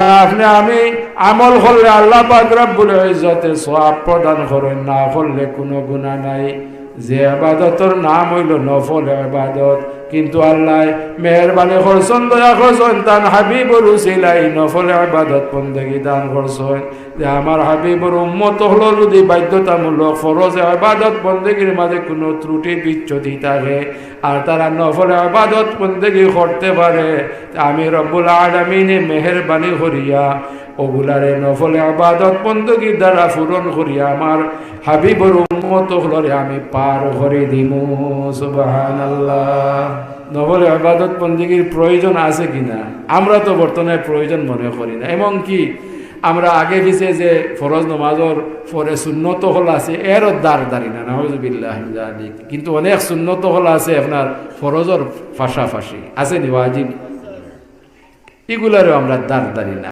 আপনি আমি আমল করলে আল্লাহ পাক রব্বুল ইজ্জতে সওয়াব প্রদান করেন, না করলে কোনো গুনাহ নাই। যে আবাদতর নাম হইল নফল আবাদত। কিন্তু আল্লাহ মেহরবানি করছেন, দয়া করছেন তান হাবিবর উসিলাই নফল আবাদত বন্দেগি দান করছেন। যে আমার হাবিবর উম্মত হলো যদি বাধ্যতামূলক ফরজ আবাদত বন্দেগির মাঝে কোনো ত্রুটি বিচ্ছুতি থাকে, আর তারা নফল আবাদত বন্দেগি করতে পারে আমি রব্বুল আলমিনে মেহরবানি করিয়া ওগুলারে নফল আবাদত বন্দগির দ্বারা পূরণ করিয়া আমার হাবিবর উম্মত হলরে আমি পার করে দিমু, সুবহানাল্লাহ। নফল আবাদত বন্দগির প্রয়োজন আছে কিনা? আমরা তো বর্তমানে প্রয়োজন মনে করি না। এবং কি, আমরা আগে পিছে যে ফরজ নমাজর পরে শূন্যত হল আছে, এরও দার দাঁড়ি না নজবিল্লাহ কিন্তু অনেক শূন্যত হল আছে আপনার ফরজর ফাঁসাফাঁসি। আছে নি ওয়াজিব? এগুলারও আমরা দাঁড় দাঁড়ি না।